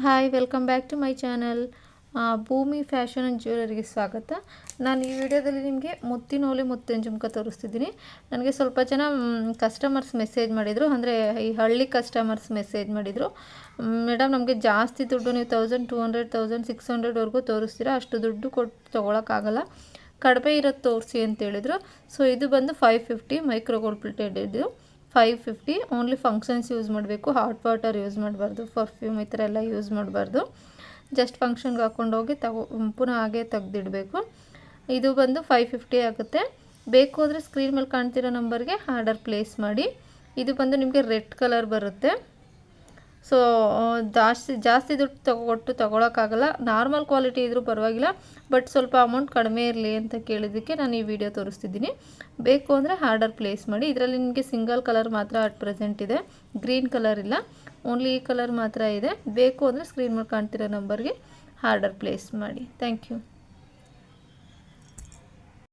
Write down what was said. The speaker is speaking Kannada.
Hi welcome back to my channel Bhoomi fashion and ಜ್ಯುವೆಲರಿಗೆ ಸ್ವಾಗತ. ನಾನು ಈ ವಿಡಿಯೋದಲ್ಲಿ ನಿಮಗೆ ಮುತ್ತಿನೋಲಿ ಮುತ್ತಿನ ಜುಮ್ಕ ತೋರಿಸ್ತಿದ್ದೀನಿ. ನನಗೆ ಸ್ವಲ್ಪ ಜನ ಕಸ್ಟಮರ್ಸ್ ಮೆಸೇಜ್ ಮಾಡಿದರು. ಅಂದರೆ ಈ ಹಳ್ಳಿ ಕಸ್ಟಮರ್ಸ್ ಮೆಸೇಜ್ ಮಾಡಿದರು. ಮೇಡಮ್, ನಮಗೆ ಜಾಸ್ತಿ ದುಡ್ಡು ನೀವು thousand two hundred thousand six ಹಂಡ್ರೆಡ್ವರೆಗೂ ತೋರಿಸ್ತೀರಾ? ಅಷ್ಟು ದುಡ್ಡು ಕೊಟ್ಟು ತೊಗೊಳಕ್ಕಾಗಲ್ಲ. ಕಡಿಮೆ ಇರೋದು ತೋರಿಸಿ ಅಂತ ಹೇಳಿದರು. ಸೊ ಇದು ಬಂದು five fifty micro gold plated ಇದು. Five fifty only functions use ಮಾಡಬೇಕು, ಹಾಟ್ ವಾಟರ್ ಯೂಸ್ ಮಾಡಬಾರ್ದು ಪರ್ಫ್ಯೂಮ್ ಈ ಥರ ಎಲ್ಲ ಯೂಸ್ ಮಾಡಬಾರ್ದು. ಜಸ್ಟ್ ಫಂಕ್ಷನ್ಗೆ ಹಾಕ್ಕೊಂಡೋಗಿ ತಗೋ, ಪುನಃ ಹಾಗೆ ತೆಗ್ದಿಡಬೇಕು. ಇದು ಬಂದು ಫೈವ್ ಫಿಫ್ಟಿ ಆಗುತ್ತೆ. ಬೇಕು ಅಂದರೆ ಸ್ಕ್ರೀನ್ ಮೇಲೆ ಕಾಣ್ತಿರೋ ನಂಬರ್ಗೆ ಆರ್ಡರ್ ಪ್ಲೇಸ್ ಮಾಡಿ. ಇದು ಬಂದು ನಿಮಗೆ ರೆಡ್ ಕಲರ್ ಬರುತ್ತೆ. ಸೊ ಜಾಸ್ತಿ ಜಾಸ್ತಿ ದುಡ್ಡು ತಗೊಟ್ಟು ತೊಗೊಳಕ್ಕಾಗಲ್ಲ. ನಾರ್ಮಲ್ ಕ್ವಾಲಿಟಿ ಇದ್ದರೂ ಪರವಾಗಿಲ್ಲ. ಬಟ್ ಸ್ವಲ್ಪ ಅಮೌಂಟ್ ಕಡಿಮೆ ಇರಲಿ ಅಂತ ಕೇಳಿದ್ದಕ್ಕೆ ನಾನು ಈ ವಿಡಿಯೋ ತೋರಿಸ್ತಿದ್ದೀನಿ. ಬೇಕು ಅಂದರೆ ಆರ್ಡರ್ ಪ್ಲೇಸ್ ಮಾಡಿ. ಇದರಲ್ಲಿ ನಿಮಗೆ ಸಿಂಗಲ್ ಕಲರ್ ಮಾತ್ರ ಅಟ್ ಪ್ರೆಸೆಂಟ್ ಇದೆ. ಗ್ರೀನ್ ಕಲರ್ ಇಲ್ಲ. ಓನ್ಲಿ ಈ ಕಲರ್ ಮಾತ್ರ ಇದೆ. ಬೇಕು ಅಂದರೆ ಸ್ಕ್ರೀನ್ ಮೇಲೆ ಕಾಣ್ತಿರೋ ನಂಬರ್ಗೆ ಆರ್ಡರ್ ಪ್ಲೇಸ್ ಮಾಡಿ. Thank you